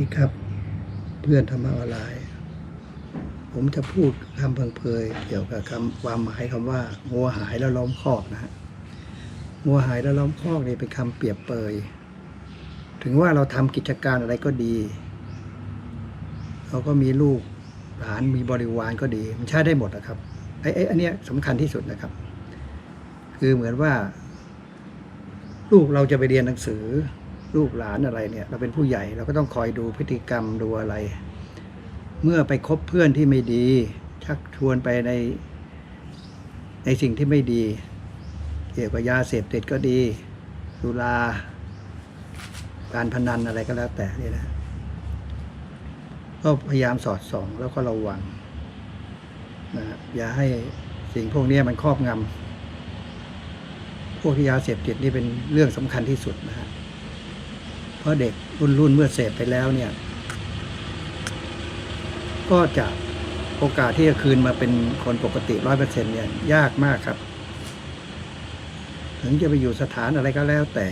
ดีครับ เพื่อนธรรมะออนไลน์ ผมจะพูดคำเพิงเพยเกี่ยวกับคำความหมายคำว่างัวหายแล้วล้อมคอกนะฮะงัวหายแล้วล้อมคอกนี่เป็นคำเปรียบเปย ถึงว่าเราทำกิจการอะไรก็ดี เราก็มีลูกหลานมีบริวารก็ดี มันใช้ได้หมดนะครับไอ้ไอ้อันเนี้ยสำคัญที่สุดนะครับ คือเหมือนว่า ลูกเราจะไปเรียนหนังสือ ลูกหลานอะไรเนี่ย เราเป็นผู้ใหญ่เราก็ต้องคอยดูพฤติกรรมดูอะไร เมื่อไปคบเพื่อนที่ไม่ดี ชักชวนไปในในสิ่งที่ไม่ดี เกี่ยวกับยาเสพติดก็ดีสุราการพนันอะไรก็แล้วแต่นี่นะก็พยายามสอดส่องแล้วก็ระวังนะอย่าให้สิ่งพวกนี้มันครอบงำพวกยาเสพติดนี่เป็นเรื่องสำคัญที่สุดนะฮะ เพราะเด็กรุ่นรุ่นเมื่อเสพไปแล้วเนี่ย ก็จะโอกาสที่จะคืนมาเป็นคนปกติร้อยเปอร์เซ็นเนี่ย ยากมากครับ ถึงจะไปอยู่สถานอะไรก็แล้วแต่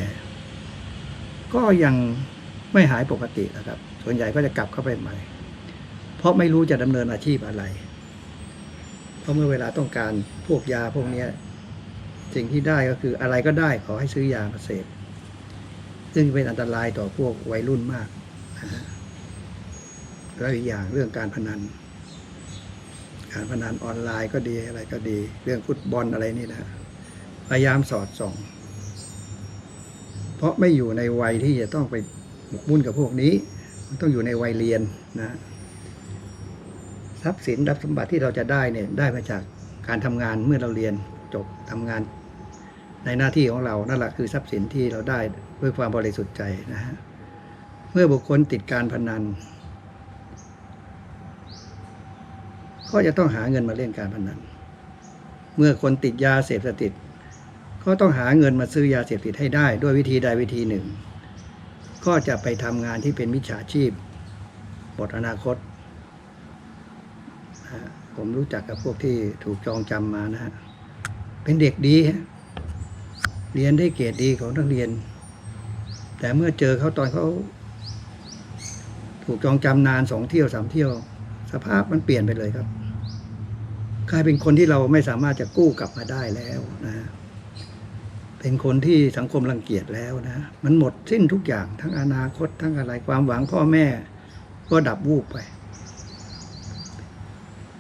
ก็ยังไม่หายปกตินะครับ ส่วนใหญ่ก็จะกลับเข้าไปใหม่ เพราะไม่รู้จะดำเนินอาชีพอะไร เพราะเมื่อเวลาต้องการพวกยาพวกนี้สิ่งที่ได้ก็คืออะไรก็ได้ขอให้ซื้อยามาเสพ ซึ่งเป็นอันตรายต่อพวกวัยรุ่นมากแล้วอีกอย่างเรื่องการพนัน การพนันออนไลน์ก็ดีอะไรก็ดี เรื่องฟุตบอลอะไรนี่นะพยายามสอดส่อง เพราะไม่อยู่ในวัยที่จะต้องไปหมกมุ่นกับพวกนี้ มันต้องอยู่ในวัยเรียนนะทรัพย์สินรัพย์สมบัติที่เราจะได้เนี่ยได้มาจากการทำงานเมื่อเราเรียนจบทำงาน ในหน้าที่ของเรา นั่นแหละคือทรัพย์สินที่เราได้ด้วยความบริสุทธิ์ใจนะฮะ เมื่อบุคคลติดการพนัน ก็จะต้องหาเงินมาเล่นการพนัน เมื่อคนติดยาเสพติด ก็ต้องหาเงินมาซื้อยาเสพติดให้ได้ ด้วยวิธีใดวิธีหนึ่ง ก็จะไปทำงานที่เป็นมิจฉาชีพหมดอนาคต ผมรู้จักกับพวกที่ถูกจองจำมานะฮะ เป็นเด็กดีฮะ เรียนได้เกรดดีของนักเรียน แต่เมื่อเจอเขาตอนเขาถูกจองจำนานสองเที่ยวสามเที่ยว สภาพมันเปลี่ยนไปเลยครับกลายเป็นคนที่เราไม่สามารถจะกู้กลับมาได้แล้วนะ เป็นคนที่สังคมรังเกียจแล้วนะ มันหมดสิ้นทุกอย่างทั้งอนาคตทั้งอะไรความหวังพ่อแม่ ก็ดับวูบไป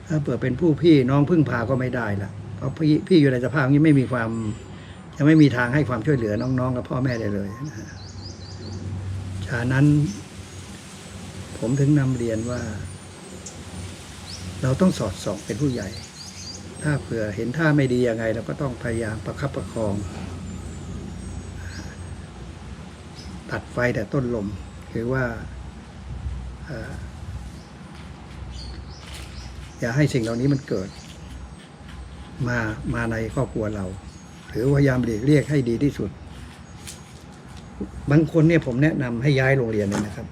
ถ้าเปิดเป็นผู้พี่น้องพึ่งพาก็ไม่ได้ละเพราะพี่พี่อยู่ในสภาพนี้ไม่มีความ จะไม่มีทางให้ความช่วยเหลือน้องๆ กับพ่อแม่ได้เลยนะฉะนั้น ผมถึงนำเรียนว่า เราต้องสอดส่องเป็นผู้ใหญ่ ถ้าเผื่อเห็นท่าไม่ดียังไง เราก็ต้องพยายามประคับประคอง ตัดไฟแต่ต้นลม คือว่าอย่าให้สิ่งเหล่านี้มันเกิด มามาในครอบครัวเรา หรือพยายามหลีกเลี่ยงให้ดีที่สุด บางคนเนี่ยผมแนะนำให้ย้ายโรงเรียนเลยนะครับ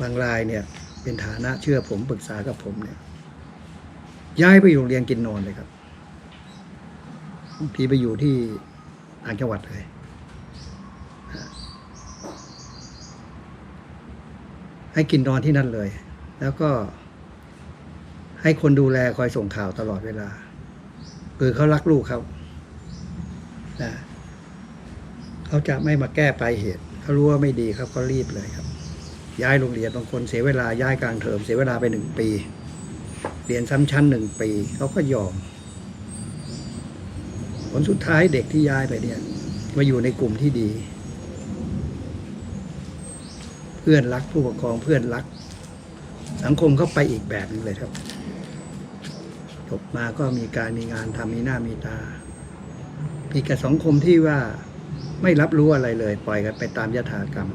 บางรายเนี่ย เป็นฐานะเชื่อผมปรึกษากับผมเนี่ย ย้ายไปอยู่โรงเรียนกินนอนเลยครับบางทีไปอยู่ที่ต่างจังหวัดเลยให้กินนอนที่นั่นเลย แล้วก็ให้คนดูแลคอยส่งข่าวตลอดเวลา คือเขารักลูกเขานะเขาจะไม่มาแก้ปลายเหตุเขารู้ว่าไม่ดีครับเขารีบเลยครับ ย้ายโรงเรียนบางคนเสียเวลาย้ายกลางเทอมเสียเวลาไปหนึ่งปีเรียนซ้ำชั้นหนึ่งปีเขาก็ยอม ผลสุดท้ายเด็กที่ย้ายไปเนี่ยมาอยู่ในกลุ่มที่ดี เพื่อนรักผู้ปกครองเพื่อนรัก สังคมเขาไปอีกแบบนึงเลยครับ จบมาก็มีการมีงานทำมีหน้ามีตามีกับสังคมที่ว่าไม่รับรู้อะไรเลย ปล่อยกันไปตามยถากรรม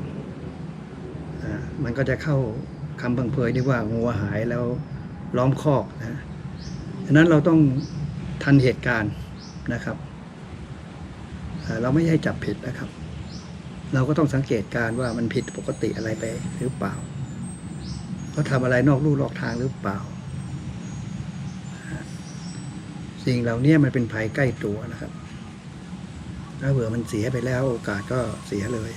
มันก็จะเข้าคำพังเพยที่ว่างัวหายแล้วล้อมคอกนะฉะนั้นเราต้องทันเหตุการณ์นะครับ เราไม่ให้จับผิดนะครับ เราก็ต้องสังเกตการว่ามันผิดปกติอะไรไปหรือเปล่าเขาทำอะไรนอกลู่นอกทางหรือเปล่า สิ่งเหล่านี้มันเป็นภัยใกล้ตัวนะครับ ถ้าเผื่อมันเสียไปแล้วโอกาสก็เสียเลย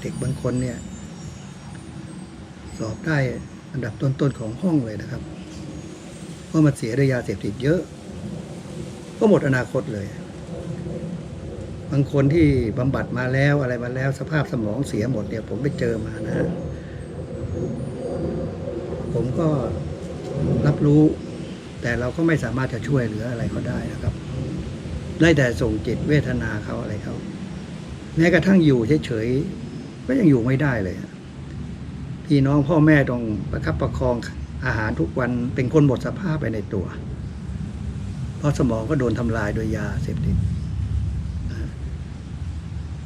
เด็กบางคนเนี่ย สอบได้อันดับต้นๆของห้องเลยนะครับเพราะมันเสียด้วยยาเสพติดเยอะ ก็หมดอนาคตเลย บางคนที่บำบัดมาแล้วอะไรมาแล้วสภาพสมองเสียหมดเนี่ย ผมไปเจอมานะ ผมก็รับรู้ แต่เราก็ไม่สามารถจะช่วยเหลืออะไรเขาได้นะครับ ได้แต่ส่งจิตเวทนาเขาอะไรเขาแม้กระทั่งอยู่เฉยๆก็ยังอยู่ไม่ได้เลยพี่น้องพ่อแม่ต้องประคับประคองอาหารทุกวันเป็นคนหมดสภาพไปในตัว เพราะสมองก็โดนทำลายโดยยาเสพติด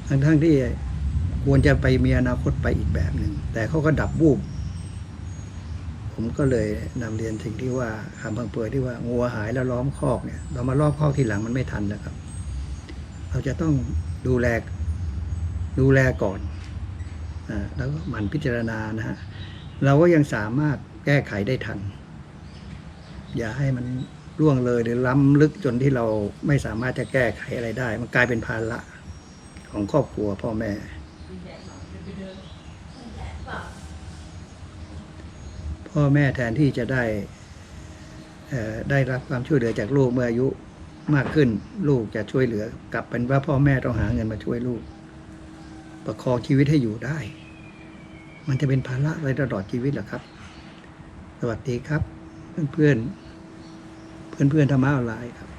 ทั้งทั้งๆที่ควรจะไปมีอนาคตไปอีกแบบหนึ่งแต่เขาก็ดับวูบ ผมก็เลยนำเรียนสิ่งที่ว่าคำพังเปยที่ว่างัวหายแล้วล้อมคอกเนี่ย เรามาล้อมคอกทีหลังมันไม่ทันนะครับ เราจะต้องดูแลดูแลก่อนอาแล้วก็หมั่นพิจารณานะฮะเราก็ยังสามารถแก้ไขได้ทัน อย่าให้มันล่วงเลยหรือล้ำลึกจนที่เราไม่สามารถจะแก้ไขอะไรได้ มันกลายเป็นภาระของครอบครัวพ่อแม่ พ่อแม่แทนที่จะได้ได้รับความช่วยเหลือจากลูกเมื่ออายุมากขึ้น ลูกจะช่วยเหลือกลับเป็นว่าพ่อแม่ต้องหาเงินมาช่วยลูก ประคองชีวิตให้อยู่ได้ มันจะเป็นภาระไปตลอดชีวิตหรอครับ สวัสดีครับ เพื่อนเพื่อนเพื่อนเพื่อนธรรมะออนไลน์ครับ